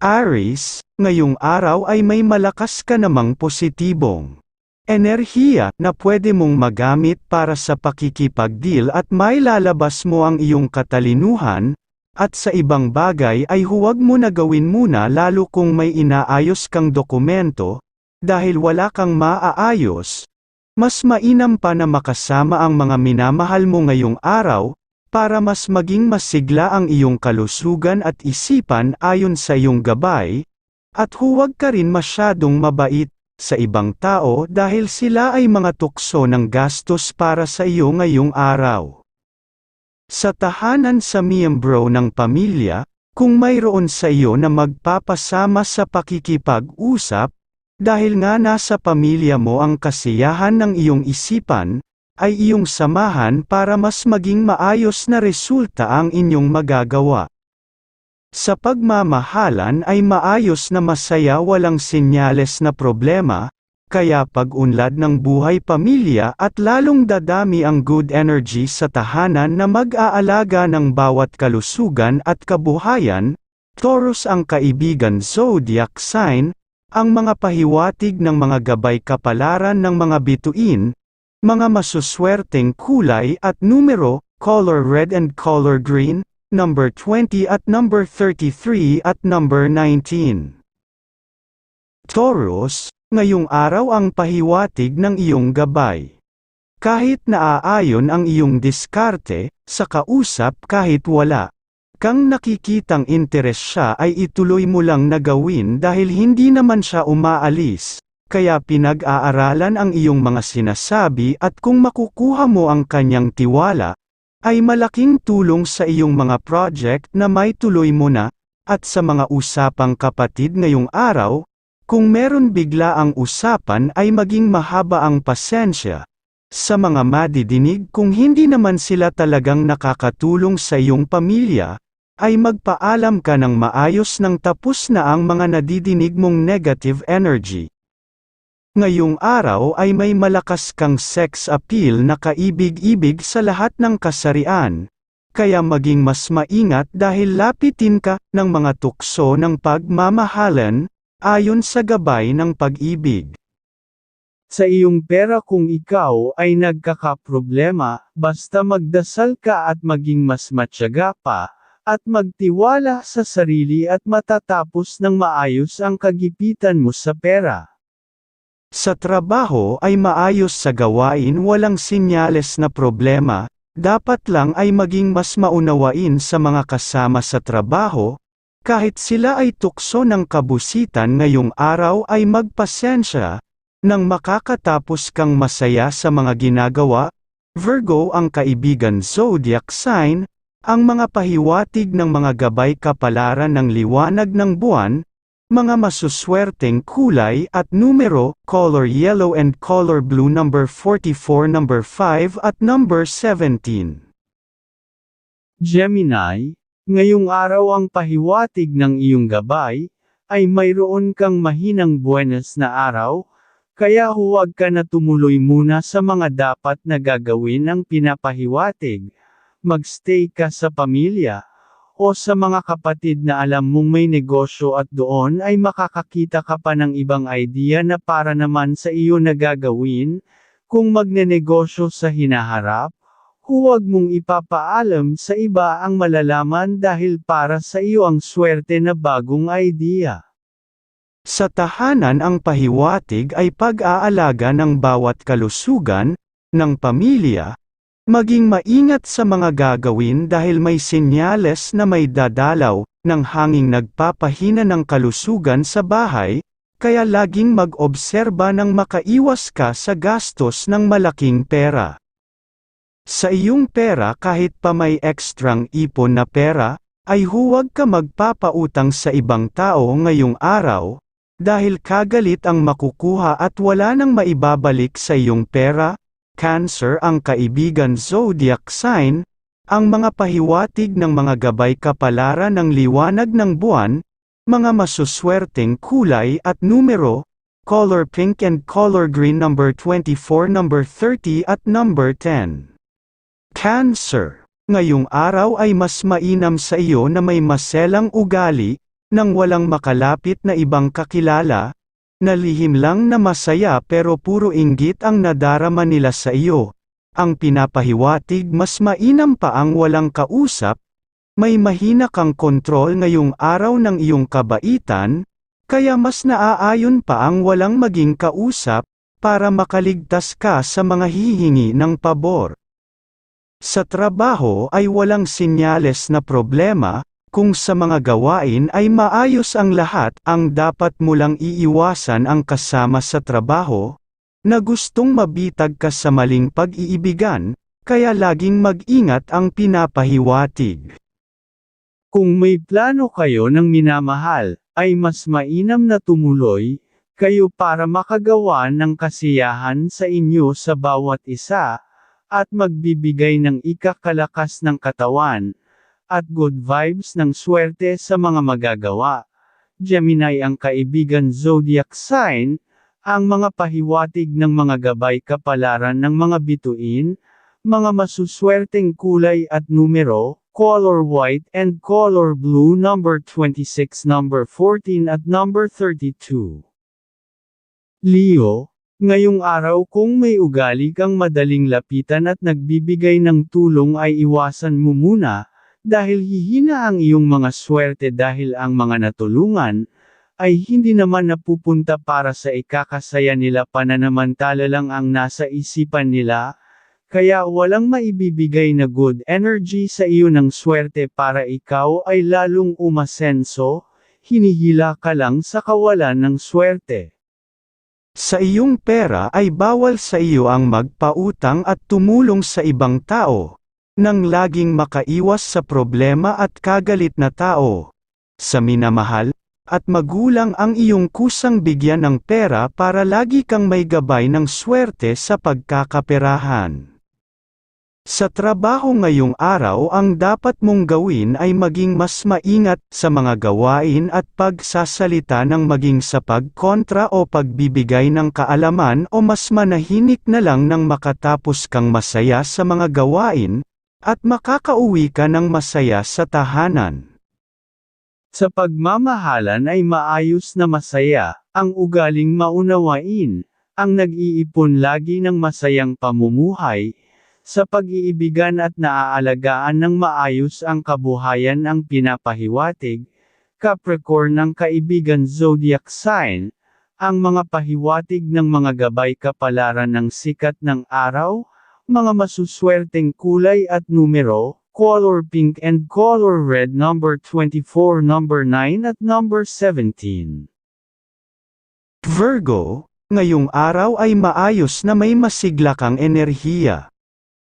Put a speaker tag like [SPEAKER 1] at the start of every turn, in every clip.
[SPEAKER 1] Aries, ngayong araw ay may malakas ka namang positibong enerhiya na pwede mong magamit para sa pakikipagdeal at may lalabas mo ang iyong katalinuhan, at sa ibang bagay ay huwag mo na gawin muna lalo kung may inaayos kang dokumento, dahil wala kang maaayos. Mas mainam pa na makasama ang mga minamahal mo ngayong araw, para mas maging masigla ang iyong kalusugan at isipan ayon sa iyong gabay, at huwag ka rin masyadong mabait sa ibang tao dahil sila ay mga tukso ng gastos para sa iyo ngayong araw. Sa tahanan sa miyembro ng pamilya, kung mayroon sa iyo na magpapasama sa pakikipag-usap, dahil nga nasa pamilya mo ang kasiyahan ng iyong isipan, ay iyong samahan para mas maging maayos na resulta ang inyong magagawa. Sa pagmamahalan ay maayos na masaya walang senyales na problema, kaya pag-unlad ng buhay pamilya at lalong dadami ang good energy sa tahanan na mag-aalaga ng bawat kalusugan at kabuhayan, Taurus ang kaibigan zodiac sign, ang mga pahiwatig ng mga gabay kapalaran ng mga bituin, mga masuswerteng kulay at numero, color red and color green, number 20 at number 33 at number 19. Taurus, ngayong araw ang pahiwatig ng iyong gabay. Kahit naaayon ang iyong diskarte, sa kausap kahit wala. Kang nakikitang interes siya ay ituloy mo lang na gawin dahil hindi naman siya umaalis kaya pinag-aaralan ang iyong mga sinasabi at kung makukuha mo ang kanyang tiwala, ay malaking tulong sa iyong mga project na may tuloy mo na, at sa mga usapang kapatid ngayong araw, kung meron bigla ang usapan ay maging mahaba ang pasensya. Sa mga madidinig kung hindi naman sila talagang nakakatulong sa iyong pamilya, ay magpaalam ka ng maayos nang tapos na ang mga nadidinig mong negative energy. Ngayong araw ay may malakas kang sex appeal na kaibig-ibig sa lahat ng kasarian, kaya maging mas maingat dahil lapitin ka ng mga tukso ng pagmamahalan, ayon sa gabay ng pag-ibig. Sa iyong pera kung ikaw ay nagkakaproblema, basta magdasal ka at maging mas matyaga pa, at magtiwala sa sarili at matatapos ng maayos ang kagipitan mo sa pera. Sa trabaho ay maayos sa gawain walang sinyales na problema, dapat lang ay maging mas maunawain sa mga kasama sa trabaho, kahit sila ay tukso ng kabusitan ngayong araw ay magpasensya, nang makakatapos kang masaya sa mga ginagawa, Virgo ang kaibigan zodiac sign, ang mga pahiwatig ng mga gabay kapalaran ng liwanag ng buwan, mga masuswerteng kulay at numero, color yellow and color blue number 44 number 5 at number 17. Gemini, ngayong araw ang pahiwatig ng iyong gabay, ay mayroon kang mahinang buenas na araw, kaya huwag ka na tumuloy muna sa mga dapat na gagawin ang pinapahiwatig. Magstay ka sa pamilya, o sa mga kapatid na alam mong may negosyo at doon ay makakakita ka pa ng ibang idea na para naman sa iyo na gagawin, kung magnenegosyo sa hinaharap, huwag mong ipapaalam sa iba ang malalaman dahil para sa iyo ang swerte na bagong idea. Sa tahanan ang pahiwatig ay pag-aalaga ng bawat kalusugan, ng pamilya, Maging maingat sa mga gagawin dahil may senyales na may dadalaw, ng hanging nagpapahina ng kalusugan sa bahay, kaya laging mag-obserba ng makaiwas ka sa gastos ng malaking pera. Sa iyong pera kahit pa may ekstrang ipon na pera, ay huwag ka magpapautang sa ibang tao ngayong araw, dahil kagalit ang makukuha at wala nang maibabalik sa iyong pera, Cancer ang kaibigan zodiac sign, ang mga pahiwatig ng mga gabay kapalaran ng liwanag ng buwan, mga masuswerteng kulay at numero, color pink and color green number 24 number 30 at number 10. Cancer, ngayong araw ay mas mainam sa iyo na may maselang ugali, nang walang makalapit na ibang kakilala, na lihim lang na masaya pero puro inggit ang nadarama nila sa iyo. Ang pinapahiwatig mas mainam pa ang walang kausap, may mahina kang kontrol ngayong araw ng iyong kabaitan, kaya mas naaayon pa ang walang maging kausap, para makaligtas ka sa mga hihingi ng pabor. Sa trabaho ay walang sinyales na problema, kung sa mga gawain ay maayos ang lahat, ang dapat mo lang iiwasan ang kasama sa trabaho, na gustong mabitag ka sa maling pag-iibigan, kaya laging mag-ingat ang pinapahiwatig. Kung may plano kayo ng minamahal, ay mas mainam na tumuloy, kayo para makagawa ng kasiyahan sa inyo sa bawat isa, at magbibigay ng ikakalakas ng katawan, at good vibes ng swerte sa mga magagawa. Gemini ang kaibigan zodiac sign, ang mga pahiwatig ng mga gabay kapalaran ng mga bituin, mga masuswerteng kulay at numero, color white and color blue number 26 number 14 at number 32. Leo, ngayong araw kung may ugali kang madaling lapitan at nagbibigay ng tulong ay iwasan mo muna, dahil hihina ang iyong mga swerte dahil ang mga natulungan, ay hindi naman napupunta para sa ikakasaya nila pananamantala lang ang nasa isipan nila, kaya walang maibibigay na good energy sa iyo ng swerte para ikaw ay lalong umasenso, hinihila ka lang sa kawalan ng swerte. Sa iyong pera ay bawal sa iyo ang magpautang at tumulong sa ibang tao, nang laging makaiwas sa problema at kagalit na tao. Sa minamahal, at magulang ang iyong kusang bigyan ng pera para lagi kang may gabay ng swerte sa pagkakaperahan. Sa trabaho ngayong araw ang dapat mong gawin ay maging mas maingat sa mga gawain at pagsasalita ng maging sa pagkontra o pagbibigay ng kaalaman o mas manahimik na lang nang makatapos kang masaya sa mga gawain, at makakauwi ka ng masaya sa tahanan. Sa pagmamahalan ay maayos na masaya, ang ugaling maunawain, ang nag-iipon lagi ng masayang pamumuhay, sa pag-iibigan at naaalagaan ng maayos ang kabuhayan ang pinapahiwatig, Capricorn ng kaibigan zodiac sign, ang mga pahiwatig ng mga gabay kapalaran ng sikat ng araw, mga masuswerteng kulay at numero, color pink and color red number 24 number 9 at number 17. Virgo, ngayong araw ay maayos na may masigla kang enerhiya.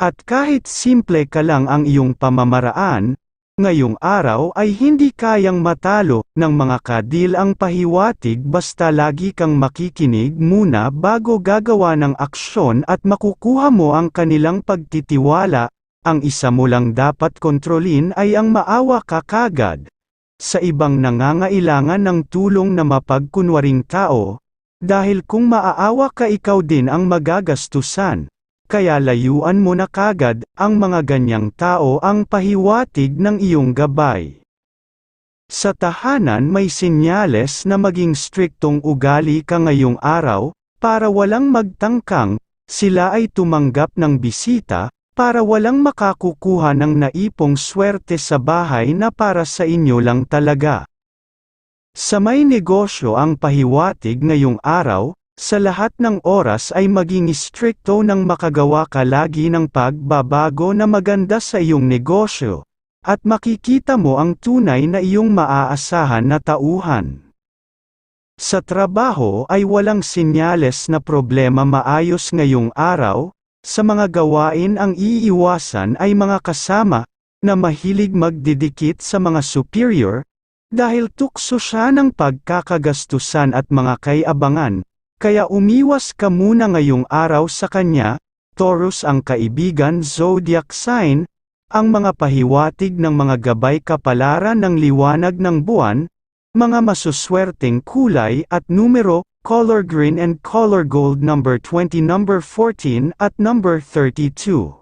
[SPEAKER 1] At kahit simple ka lang ang iyong pamamaraan, ngayong araw ay hindi kayang matalo ng mga kadil ang pahiwatig basta lagi kang makikinig muna bago gagawa ng aksyon at makukuha mo ang kanilang pagtitiwala. Ang isa mo lang dapat kontrolin ay ang maawa ka kagad. Sa ibang nangangailangan ng tulong na mapagkunwaring tao, dahil kung maaawa ka ikaw din ang magagastusan kaya layuan mo na kagad, ang mga ganyang tao ang pahiwatig ng iyong gabay. Sa tahanan may sinyales na maging striktong ugali ka ngayong araw, para walang magtangkang, sila ay tumanggap ng bisita, para walang makakukuha ng naipong swerte sa bahay na para sa inyo lang talaga. Sa may negosyo ang pahiwatig ngayong araw, sa lahat ng oras ay maging stricto nang makagawa ka lagi ng pagbabago na maganda sa iyong negosyo. At makikita mo ang tunay na iyong maaasahan na tauhan. Sa trabaho ay walang sinyales na problema maayos ngayong araw, sa mga gawain ang iiwasan ay mga kasama, na mahilig magdidikit sa mga superior, dahil tukso siya ng pagkakagastusan at mga kayabangan, kaya umiwas ka muna ngayong araw sa kanya, Taurus ang kaibigan zodiac sign, ang mga pahiwatig ng mga gabay kapalaran ng liwanag ng buwan, mga masuswerteng kulay at numero, color green and color gold number 20 number 14 at number 32.